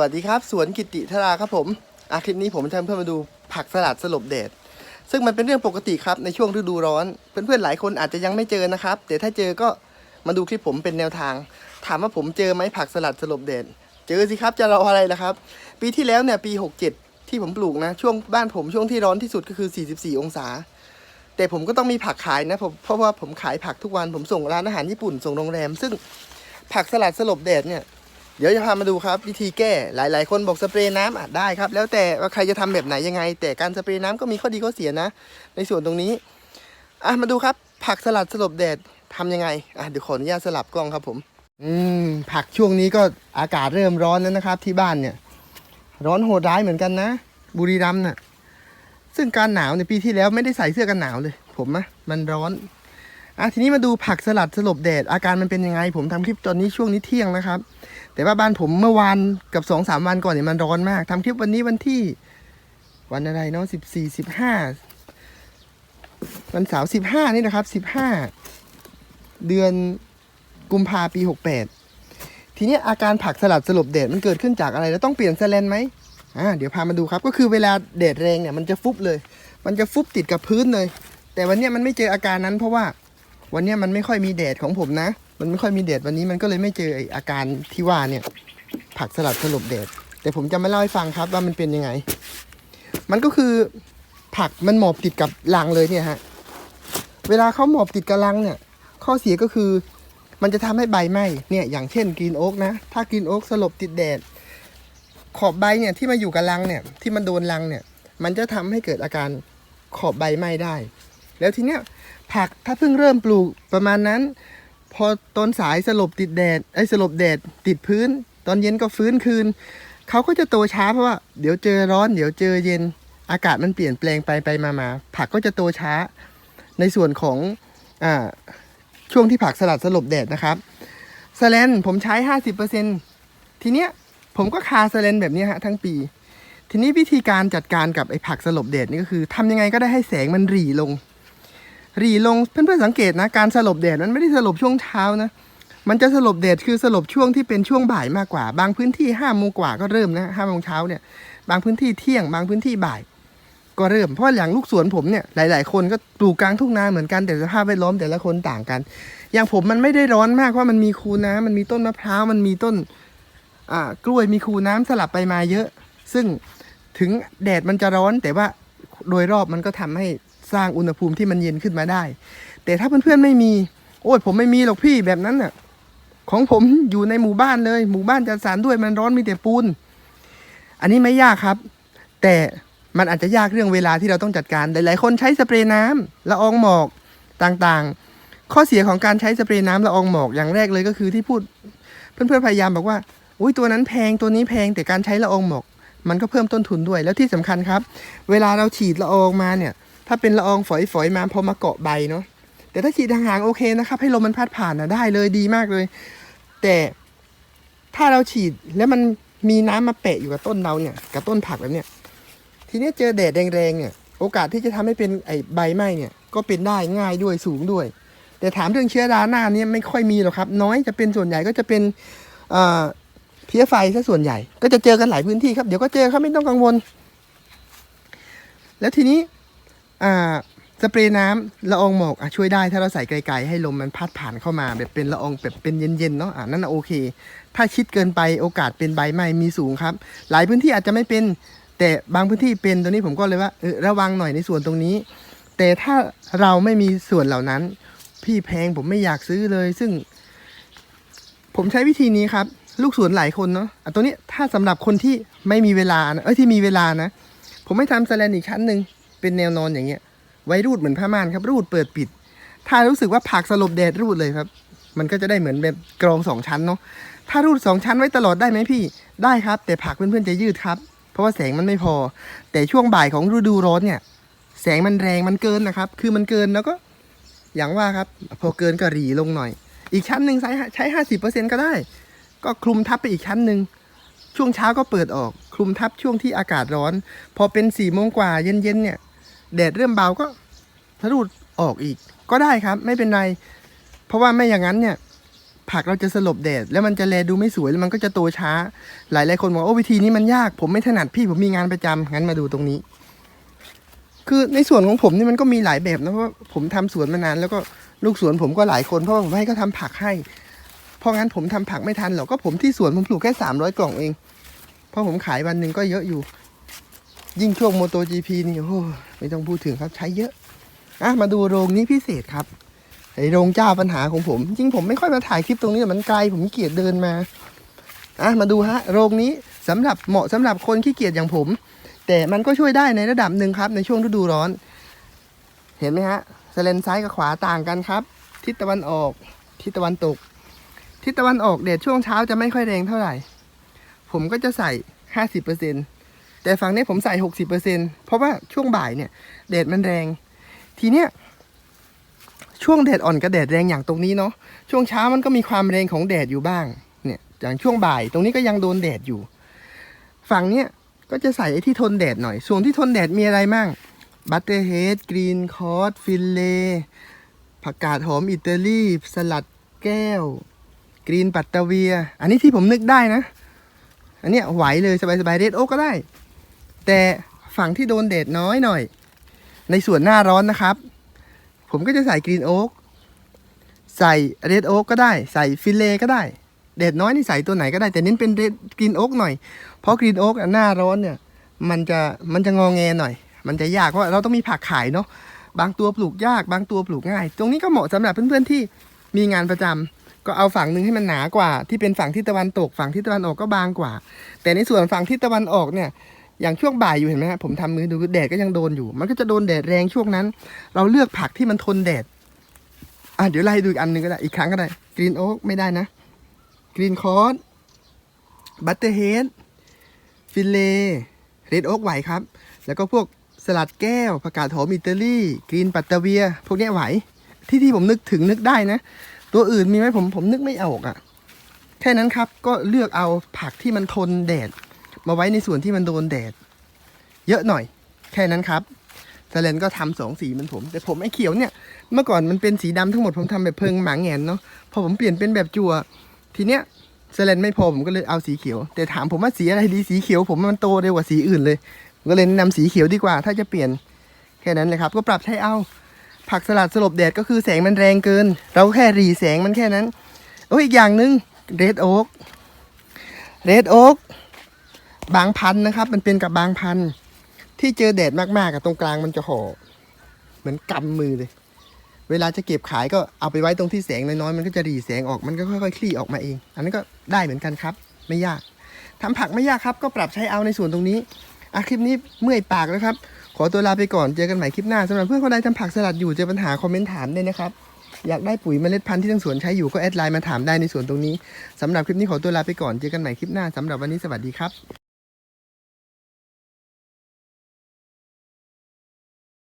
วัสดีครับ สวนกิติธราครับผมอาคลิปนี้ผมจะเพื่อนมาดูผักสลัดสลบแดดซึ่งมันเป็นเรื่องปกติครับในช่วงฤดูร้อน เพื่อนๆหลายคนอาจจะยังไม่เจอนะครับแต่ถ้าเจอก็มาดูคลิปผมเป็นแนวทาง ถามว่าผมเจอไหมผักสลัดสลบแดดเจอสิครับจะรออะไรล่ะครับ ปีที่แล้วเนี่ยปี 67 ที่ผมปลูกนะ ช่วงบ้านผมช่วงที่ร้อนที่สุดก็คือ 44 องศา แต่ผมก็ต้องมีผักขายนะผมเพราะว่าผมขายผักทุกวันผมส่งร้านอาหารญี่ปุ่นส่งโรงแรม ซึ่งผักสลัดสลบแดดเนี่ย เดี๋ยวจะพามาดูครับ วิธีแก้หลาย ๆ คนบอกสเปรย์น้ำอะได้ครับ แล้วแต่ว่าใครจะทำแบบไหนยังไง แต่การสเปรย์น้ำก็มีข้อดีข้อเสียนะ ในส่วนตรงนี้อะมาดูครับ ผักสลัดสลบแดดทำยังไงอะเดี๋ยวขออนุญาตสลับกล้องครับผม อืมผักช่วงนี้ก็อากาศเริ่มร้อนแล้วนะครับ ที่บ้านเนี่ย ร้อนโหดร้ายเหมือนกันนะ บุรีรัมย์น่ะซึ่งการหนาวในปีที่แล้วไม่ได้ใส่เสื้อกันหนาวเลย ผมอะมันร้อน อะทีนี้มาดูผักสลัดสลบแดดอาการมันเป็นยังไง ผมทำคลิปตอนนี้ช่วงนี้เที่ยงนะครับ แต่ว่าบ้านผมเมื่อวานกับสองสามวันก่อนเนี่ยมันร้อนมากทำคลิปวันนี้วันที่ วันอะไรเนาะสิบสี่สิบห้าวันเสาร์สิบห้านี่นะครับสิบห้าเดือนกุมภาปีหกแปดทีนี้อาการผักสลัดสลบแดดมันเกิดขึ้นจากอะไรแล้วต้องเปลี่ยนแสลนไหมอ่าเดี๋ยวพามาดูครับ ก็คือเวลาแดดแรงเนี่ยมันจะฟุบเลย มันจะฟุบติดกับพื้นเลย แต่วันนี้มันไม่เจออาการนั้นเพราะว่า วันนี้มันไม่ค่อยมีแดดของผมนะ มันไม่ค่อยมีแดดวันนี้มันก็เลยไม่เจออาการที่ว่าเนี่ย ผักสลัดสลบแดด แต่ผมจะมาเล่าให้ฟังครับว่ามันเป็นยังไง มันก็คือผักมันหมอบติดกับรังเลยเนี่ยฮะ เวลาเขาหมอบติดกับรังเนี่ย ข้อเสียก็คือมันจะทำให้ใบไหม้เนี่ยอย่างเช่นกรีนโอ๊กนะ ถ้ากรีนโอ๊กสลบติดแดด ขอบใบเนี่ยที่มาอยู่กับรังเนี่ยที่มันโดนรังเนี่ย มันจะทำให้เกิดอาการขอบใบไหม้ได้ แล้วทีเนี้ยผักถ้าเพิ่งเริ่มปลูกประมาณนั้น พอตอนสายสลบติดแดดไอ้สลบแดดติดพื้น ตอนเย็นก็ฟื้นคืนเขาก็จะโตช้าเพราะว่าเดี๋ยวเจอร้อนเดี๋ยวเจอเย็นอากาศมันเปลี่ยนแปลงไปไปมามาผักก็จะโตช้า ในส่วนของอ่าช่วงที่ผักสลัดสลบแดดนะครับสแลนผมใช้50%ทีเนี้ยผมก็คาสแลนแบบนี้ฮะทั้งปี ทีนี้วิธีการจัดการกับไอ้ผักสลบแดดนี่ก็คือทำยังไงก็ได้ให้แสงมันหรี่ลง รีลงเพื่อนๆสังเกตนะการสลบแดดมันไม่ได้สลบช่วงเช้านะมันจะสลบแดดคือสลบช่วงที่เป็นช่วงบ่ายมากกว่า บางพื้นที่ห้าโมงกว่าก็เริ่มนะห้าโมงเช้าเนี่ยบางพื้นที่เที่ยงบางพื้นที่บ่าย ก็เริ่มเพราะอย่างลูกสวนผมเนี่ยหลาย ๆ คนก็ปลูกกลางทุ่งนาเหมือนกันแต่สภาพแวดล้อมแต่ละคนต่างกัน อย่างผมมันไม่ได้ร้อนมากเพราะมันมีคูน้ำมันมีต้นมะพร้าวมันมีต้นอ่ากล้วยมีคูน้ำสลับไปมาเยอะ ซึ่งถึงแดดมันจะร้อนแต่ว่าโดยรอบมันก็ทำให้ สร้างอุณหภูมิที่มันเย็นขึ้นมาได้ แต่ถ้าเพื่อนๆไม่มี โอ้ยผมไม่มีหรอกพี่แบบนั้นน่ะ ของผมอยู่ในหมู่บ้านเลย หมู่บ้านจัดสรรด้วยมันร้อนมีแต่ปูน อันนี้ไม่ยากครับ แต่มันอาจจะยากเรื่องเวลาที่เราต้องจัดการ หลายๆ คนใช้สเปรย์น้ำละอองหมอกต่างๆ ข้อเสียของการใช้สเปรย์น้ำละอองหมอกอย่างแรกเลยก็คือที่พูด เพื่อนๆพยายามบอกว่าอุ้ยตัวนั้นแพงตัวนี้แพงแต่การใช้ละอองหมอก มันก็เพิ่มต้นทุนด้วยแล้วที่สำคัญครับ เวลาเราฉีดละอองมาเนี่ย ถ้าเป็นละอองฝอยๆมาพอมาเกาะใบเนาะแต่ถ้าฉีดห่างๆโอเคนะครับให้ลมมันพัดผ่านนะได้เลยดีมากเลย แต่ถ้าเราฉีดแล้วมันมีน้ำมาแปะอยู่กับต้นเราเนี่ยกับต้นผักแบบเนี้ยทีนี้เจอแดดแรงๆเนี่ยโอกาสที่จะทำให้เป็นไอใบไหม้เนี่ยก็เป็นได้ง่ายด้วยสูงด้วย แต่ถามเรื่องเชื้อราหน้าเนี่ยไม่ค่อยมีหรอกครับ น้อยจะเป็นส่วนใหญ่ก็จะเป็นเอ่อเพี้ยไฟซะส่วนใหญ่ ก็จะเจอกันหลายพื้นที่ครับเดี๋ยวก็เจอครับไม่ต้องกังวล แล้วทีนี้ สเปรย์น้ำละอองหมอกอะช่วยได้ถ้าเราใส่ไกลๆให้ลมมันพัดผ่านเข้ามาแบบเป็นละอองแบบเป็นเย็นๆเนาะอะนั่นโอเค ถ้าชิดเกินไปโอกาสเป็นใบไหม้มีสูงครับ หลายพื้นที่อาจจะไม่เป็น แต่บางพื้นที่เป็นตัวนี้ผมก็เลยว่าเออระวังหน่อยในส่วนตรงนี้ แต่ถ้าเราไม่มีส่วนเหล่านั้น พี่แพงผมไม่อยากซื้อเลย ซึ่ง ผมใช้วิธีนี้ครับ ลูกสวนหลายคนเนาะอะตัวนี้ถ้าสำหรับคนที่ไม่มีเวลานะเอ้ยที่มีเวลานะ ผมไม่ทำสแลนอีกชั้นหนึ่ง เป็นแนวนอนอย่างเงี้ย ไว้รูดเหมือนผ้าม่านครับ รูดเปิดปิด ถ้ารู้สึกว่าผักสลบแดดรูดเลยครับ มันก็จะได้เหมือนแบบกรองสองชั้นเนาะถ้ารูดสองชั้นไว้ตลอดได้ไหมพี่ ได้ครับ แต่ผักเพื่อนๆจะยืดครับ เพราะว่าแสงมันไม่พอ แต่ช่วงบ่ายของฤดูร้อนเนี่ย แสงมันแรงมันเกินนะครับ คือมันเกินแล้วก็ อย่างว่าครับ พอเกินก็หรีลงหน่อย อีกชั้นหนึ่งใช้ใช้ห้าสิบเปอร์เซ็นก็ได้ ก็คลุมทับไปอีกชั้นหนึ่งช่วงเช้าก็เปิดออก คลุมทับช่วงที่อากาศร้อน พอเป็นสี่โมงกว่าเย็นๆเนี่ย แดดเริ่มเบาก็ทะลุออกอีก ก็ได้ครับ ไม่เป็นไร เพราะว่าไม่อย่างนั้นเนี่ย ผักเราจะสลบแดด แล้วมันจะแลดูไม่สวยแล้วมันก็จะโตช้า หลายหลายคนบอกโอ้วิธีนี้มันยาก ผมไม่ถนัดพี่ผมมีงานประจำงั้นมาดูตรงนี้ คือในส่วนของผมนี่มันก็มีหลายแบบนะเพราะว่าผมทำสวนมานาน แล้วก็ลูกสวนผมก็หลายคนเพราะว่าผมให้เขาทำผักให้ เพราะงั้นผมทำผักไม่ทันหรอกก็ผมที่สวนผมปลูกแค่สามร้อยกล่องเอง เพราะผมขายวันหนึ่งก็เยอะอยู่ ยิ่งช่วงโมโต GP นี่โอ้ไม่ต้องพูดถึงครับใช้เยอะอะมาดูโรงนี้พิเศษครับไอโรงเจ้าปัญหาของผม จริงผมไม่ค่อยมาถ่ายคลิปตรงนี้มันไกลผมขี้เกียจเดินมาอะมาดูฮะโรงนี้สำหรับเหมาะสำหรับคนขี้เกียจอย่างผม แต่มันก็ช่วยได้ในระดับหนึ่งครับในช่วงฤดูร้อน เห็นไหมฮะสเลนซ้ายกับขวาต่างกันครับ ทิศตะวันออก ทิศตะวันตก ทิศตะวันออกแดดช่วงเช้าจะไม่ค่อยแรงเท่าไหร่ ผมก็จะใส่ห้าสิบเปอร์เซ็น แต่ฝั่งนี้ผมใส่หกสิบเปอร์เซ็นเพราะว่าช่วงบ่ายเนี่ยแดดมันแรง ทีเนี้ยช่วงแดดอ่อนกับแดดแรงอย่างตรงนี้เนาะช่วงเช้ามันก็มีความแรงของแดดอยู่บ้างเนี่ยอย่างช่วงบ่ายตรงนี้ก็ยังโดนแดดอยู่ ฝั่งเนี้ยก็จะใส่ไอ้ที่ทนแดดหน่อย ส่วนที่ทนแดดมีอะไรมั่งบัตเตอร์เฮดกรีนคอร์สฟิลเล่ผักกาดหอมอิตาลีสลัดแก้ว กรีนปัตตาเวีย อันนี้ที่ผมนึกได้นะ อันเนี้ยไหวเลยสบายๆเรดโอ๊กก็ได้ แต่ฝั่งที่โดนแดดน้อยหน่อย ในส่วนหน้าร้อนนะครับ ผมก็จะใส่กรีนโอ๊กใส่เรดโอ๊กก็ได้ ใส่ฟิลเล่ก็ได้แดดน้อยนี่ใส่ตัวไหนก็ได้แต่เน้นเป็นเรดกรีนโอ๊กหน่อย เพราะกรีนโอ๊กหน้าร้อนเนี่ย มันจะมันจะงอแงหน่อย มันจะยากเพราะเราต้องมีผักขายเนาะบางตัวปลูกยาก บางตัวปลูกง่าย ตรงนี้ก็เหมาะสำหรับเพื่อนๆที่มีงานประจำก็เอาฝั่งหนึ่งให้มันหนากว่า ที่เป็นฝั่งทิศตะวันตก ฝั่งทิศตะวันออกก็บางกว่า แต่ในส่วนฝั่งทิศตะวันออกเนี่ย อย่างช่วงบ่ายอยู่เห็นไหมฮะผมทำมือดูแดดก็ยังโดนอยู่ มันก็จะโดนแดดแรงช่วงนั้น เราเลือกผักที่มันทนแดด อะเดี๋ยวไล่ดูอีกอันหนึ่งก็ได้อีกครั้งก็ได้กรีนโอ๊กไม่ได้นะกรีนคอร์สบัตเตอร์เฮดฟิลเล่เรดโอ๊กไหวครับ แล้วก็พวกสลัดแก้วผักกาดหอมอิตาลีกรีนปัตตาเวีย พวกนี้ไหว ที่ที่ผมนึกถึงนึกได้นะ ตัวอื่นมีไหมผมผมนึกไม่ออกอะ่ะแค่นั้นครับก็เลือกเอาผักที่มันทนแดด มาไว้ในส่วนที่มันโดนแดด เยอะหน่อย แค่นั้นครับสเลนก็ทำสองสีเหมันผม แต่ผมไอ้เขียวเนี่ย เมื่อก่อนมันเป็นสีดำทั้งหมดผมทำแบบเพิงหมาแงนเนาะพอผมเปลี่ยนเป็นแบบจั่วทีเนี้ยสเลนไม่พอผมก็เลยเอาสีเขียว แต่ถามผมว่าสีอะไรดีสีเขียว ผมมันโตเร็วกว่าสีอื่นเลยก็เลยแนะนำสีเขียวดีกว่า ถ้าจะเปลี่ยนแค่นั้นเลยครับ ก็ปรับใช้เอา ผักสลัดสลบแดดก็คือแสงมันแรงเกิน เราแค่รีแสงมันแค่นั้นโอ้ยอีกอย่างหนึ่งเรดโอ๊กเรดโอ๊ก บางพันธุ์นะครับ มันเป็นกับบางพันธุ์ที่เจอแดดมากๆกับตรงกลางมันจะห่อเหมือนกำมือเลย เวลาจะเก็บขายก็เอาไปไว้ตรงที่แสงน้อยๆมันก็จะรีแสงออกมันก็ค่อยๆคลี่ออกมาเอง อันนั้นก็ได้เหมือนกันครับ ไม่ยากทำผักไม่ยากครับ ก็ปรับใช้เอาในส่วนตรงนี้อะคลิปนี้เมื่อยปากแล้วครับ ขอตัวลาไปก่อนเจอกันใหม่คลิปหน้าสำหรับเพื่อนคนใดทำผักสลัดอยู่เจอปัญหาคอมเมนต์ถามได้นะครับอยากได้ปุ๋ยเมล็ดพันธุ์ที่ทั้งสวนใช้อยู่ก็แอดไลน์มาถามได้ในส่วนตรงนี้สำหรับคลิปนี้ขอตัวลาไปก่อนเจอกันใหม่คลิปหน้าสำหรับวันนี้สวัสดีครับ